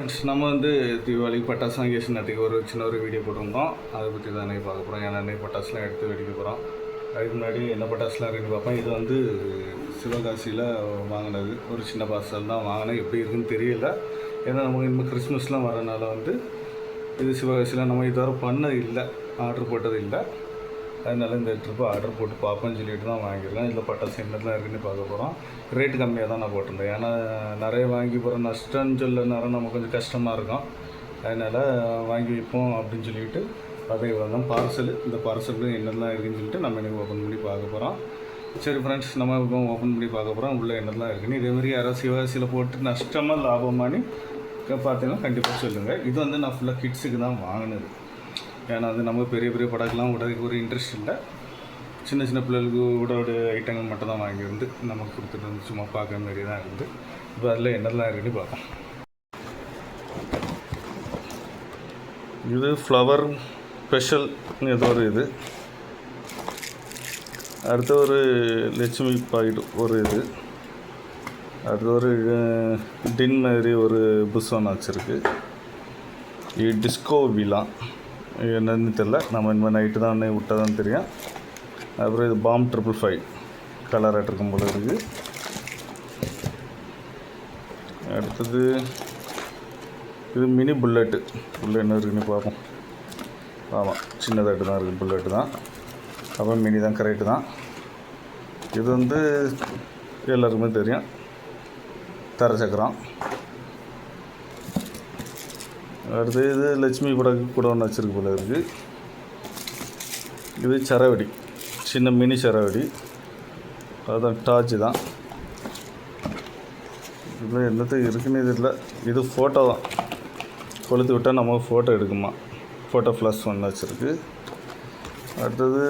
Friends நம்ம வந்து தீபாவளிக்கு பட்டாசு வாங்கி நேற்றுக்கு ஒரு சின்ன ஒரு வீடியோ போட்டிருந்தோம். அதை பற்றி தான் பார்க்க போகிறோம் ஏன்னா அன்றைக்கி பட்டாசுலாம் எடுத்து வெடிக்க போகிறோம் அதுக்கு முன்னாடி என்ன பட்டாசுலாம் இருக்குன்னு பார்ப்போம். இது வந்து சிவகாசியில் வாங்கினது. ஒரு சின்ன பார்சல் தான் வாங்கினேன். எப்படி இருக்குன்னு தெரியல. ஏன்னா நமக்கு இனிமேல் கிறிஸ்மஸ்லாம் வரனால வந்து இது சிவகாசியில் நம்ம இதுவரை பண்ணது இல்லை. ஆர்டர் போட்டது இல்லை. அதனால இந்த ட்ரிப்பு ஆர்டர் போட்டு பார்ப்போம்னு சொல்லிட்டு தான் வாங்கியிருக்கேன். இதில் பட்டாசு என்னலாம் இருக்குன்னு பார்க்க போகிறோம் ரேட் கம்மியாக தான் நான் போட்டிருந்தேன். ஏன்னா நிறைய வாங்கி போகிற நஷ்டம்னு சொல்ல நம்ம நமக்கு கொஞ்சம் கஷ்டமாக இருக்கும். அதனால் வாங்கி வைப்போம் அப்படின்னு சொல்லிட்டு அதே தான். பார்சல் இந்த பார்சலுக்கு என்னெல்லாம் இருக்குன்னு சொல்லிட்டு நம்ம எனக்கு ஓப்பன் பண்ணி பார்க்க போகிறோம் சரி ஃப்ரெண்ட்ஸ் நம்ம இப்போ ஓப்பன் பண்ணி பார்க்க போகிறோம் உள்ளே என்னெல்லாம் இருக்குன்னு. இதேமாதிரி யாராவது சிவகாசியில் போட்டு நஷ்டமாக லாபமானி பார்த்தீங்கன்னா கண்டிப்பாக சொல்லுங்கள் இது வந்து நான் ஃபுல்லாக கிட்ஸுக்கு தான் வாங்கினது. ஏன்னா அது நமக்கு பெரிய பெரிய படக்கெலாம் விடறதுக்கு ஒரு இன்ட்ரெஸ்ட் இல்லை. சின்ன சின்ன பிள்ளைகளுக்கு விட ஒரு ஐட்டங்கள் மட்டும் தான் வாங்கியிருந்து நமக்கு கொடுத்துட்டு வந்து சும்மா பார்க்குற மாதிரி தான் இருந்து. இப்போ அதில் என்னெல்லாம் இருக்குன்னு பார்ப்போம். இது ஃப்ளவர் ஸ்பெஷல் ஏதோ ஒரு இது. அடுத்து ஒரு லட்சுமி பாக்கெட் ஒரு இது. அடுத்து ஒரு டின் மாதிரி ஒரு புஷ் வச்சுருக்கு. இது டிஸ்கோ விலா என்னன்னு தெரில நம்ம இனிமேல் நைட்டு தான் விட்டால் தெரியும். அப்புறம் இது பாம் ட்ரிபிள் ஃபைவ் கலர் இருக்கும் போல இருக்குது அடுத்தது இது மினி புல்லட்டு புல்லட் என்ன இருக்குன்னு பார்ப்போம். ஆமாம் சின்னதாட்டு தான் இருக்குது புல்லட்டு தான். அப்புறம் மினி தான் கரெக்டு தான். இது வந்து எல்லாருக்குமே தெரியும். தர சக்கரம். அடுத்து இது லட்சுமி கூட கூட ஒன்று வச்சுருக்கு போல இருக்குது இது சரவடி சின்ன மினி சரவடி. அதுதான் டார்ச்சு தான். இதில் என்னத்துக்கு இருக்குன்னு இது இல்லை இது ஃபோட்டோ தான். கொளுத்து விட்டால் நம்ம ஃபோட்டோ எடுக்குமா? ஃபோட்டோ ஃப்ளஷ் ஒன்று வச்சுருக்கு. அடுத்தது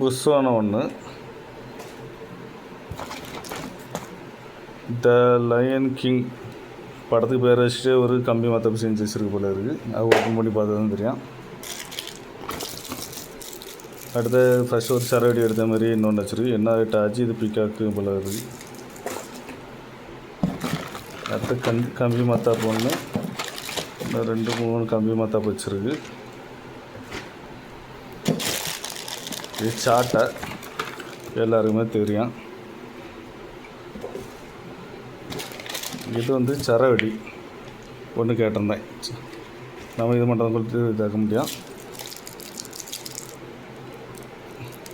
புஷ்வான ஒன்று த லயன் கிங் படத்துக்கு பேர் வச்சுட்டு ஒரு கம்பி மத்தப்பு செஞ்சு வச்சிருக்கு போல இருக்குது அது ஓப்பன் பண்ணி பார்த்தா தான் தெரியும். அடுத்து ஃபஸ்ட் ஒரு சரவடி எடுத்த மாதிரி இன்னொன்று வச்சிருக்கு. என்ன டாச்சு இது பிக்காக்கு போல இருக்குது அடுத்து கண் கம்பி மத்தாப்பு ஒன்று ரெண்டு மூணு கம்பி மத்தாப்பு வச்சிருக்கு. இது சாட்டை எல்லாருக்குமே தெரியும். இது வந்து சரவெடி ஒன்று கேட்டிருந்தேன். நம்ம இது மட்டும் கொடுத்து இதாக்க முடியும்.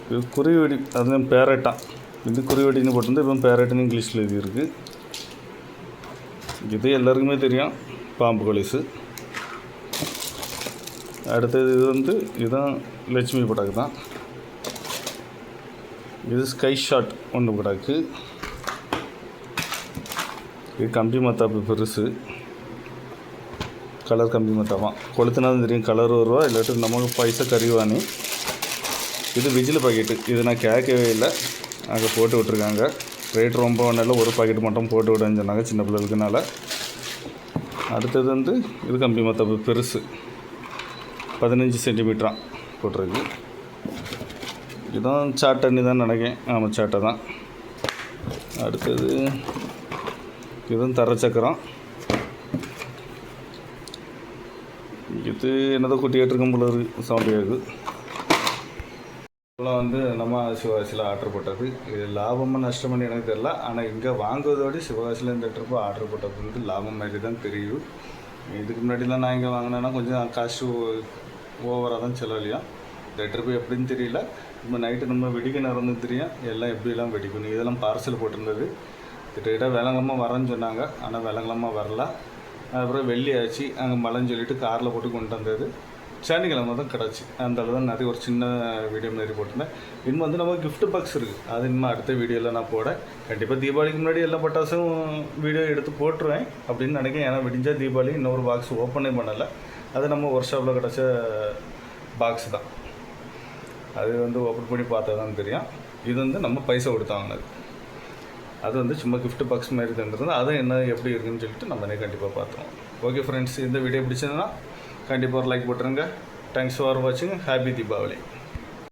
இது குருவெடி அது பேரட்டான் இது குருவெடின்னு போட்டிருந்து இப்போ பேரட்டுன்னு இங்கிலீஷில் எழுதியிருக்கு. இது எல்லாருக்குமே தெரியும் பாம்பு கொலிசு அடுத்தது இது வந்து இதுதான் லட்சுமி படாக்கு தான். இது ஸ்கை ஷாட் ஒன்று படாக்கு இது கம்பி மத்தாப்பு பெருசு. கலர் கம்பி மத்தாப்பான் கொளுத்துனாலும் தெரியும் கலர் வருவா இல்லாட்டி நமக்கு பைசா கறிவானி இது விஜில் பாக்கெட்டு. இது நான் கேட்கவே இல்லை. அங்கே போட்டு விட்ருக்காங்க ரேட் ரொம்ப ஒன்றும் ஒரு பாக்கெட் மட்டும் போட்டு விடுன்னு சொன்னாங்க சின்ன பிள்ளைகளுக்குனால. அடுத்தது வந்து இது கம்பி மத்தாப்பு பெருசு. பதினஞ்சு சென்டிமீட்டராக போட்டிருக்கு. இதுதான் சாட்டன்னு தான் நினைக்கிறேன். ஆமாம் சாட்டை தான். அடுத்தது இதுவும் தர சக்கரம். இது என்னதோ குட்டியாட்டு இருக்கும் போல சவுண்ட் கேட்குது. இதெல்லாம் வந்து நம்ம சிவகாசியில் ஆர்டர் போட்டது. இது லாபமாக நஷ்டம்னு எனக்கு தெரியல. ஆனால் இங்கே வாங்குவதோடு சிவகாசியில் இந்த ட்ரிப்பு ஆர்டர் போட்டது வந்து லாபம் மாதிரி தான் தெரியும் இதுக்கு முன்னாடிலாம் நான் இங்கே வாங்கினேன்னா கொஞ்சம் காசு ஓவராக தான் செலவழியும் இந்த ட்ரிப்பு எப்படின்னு தெரியல. இப்போ நைட்டு நம்ம வெடிக்க நடந்து தெரியும். எல்லாம் எப்படிலாம் வெடிக்கணும்? இதெல்லாம் பார்சல் போட்டிருந்தது. கிட்டத்தட்ட வேளங்கம்மா வரேன்னு சொன்னாங்க. ஆனால் வேளங்கம்மா வரல. அப்புறம் வெள்ளி ஆச்சு அங்கே மழைன்னு சொல்லிட்டு காரில் போட்டு கொண்டு வந்தது. சனிக்கிழமை தான் கிடச்சி. அந்த அளவு தான் நிறைய ஒரு சின்ன வீடியோ மாதிரி போட்டிருந்தேன். இன்னும் வந்து நம்ம கிஃப்ட் பாக்ஸ் இருக்குது அது இன்னும் அடுத்த வீடியோவில் நான் போட கண்டிப்பாக தீபாவளிக்கு முன்னாடி எல்லா பட்டாசும் வீடியோ எடுத்து போட்டுருவேன். அப்படின்னு நினைக்கிறேன். ஏன்னா விடிஞ்சா தீபாவளி இன்னொரு பாக்ஸ் ஓப்பனே பண்ணலை. அது நம்ம ஒர்க் ஷாப்பில் கிடச்ச பாக்ஸ் தான். அது வந்து ஓப்பன் பண்ணி பார்த்தா தான் தெரியும். இது வந்து நம்ம பைசா கொடுத்து அது வந்து சும்மா கிஃப்ட் பாக்ஸ் மாதிரி இருக்குன்றது அது என்ன எப்படி இருக்குன்னு சொல்லிட்டு நம்ம கண்டிப்பாக பார்த்தோம் ஓகே ஃப்ரெண்ட்ஸ் இந்த வீடியோ பிடிச்சதுன்னா கண்டிப்பாக ஒரு லைக் போட்டுருங்க தேங்க்ஸ் ஃபார் வாட்சிங் ஹாப்பி தீபாவளி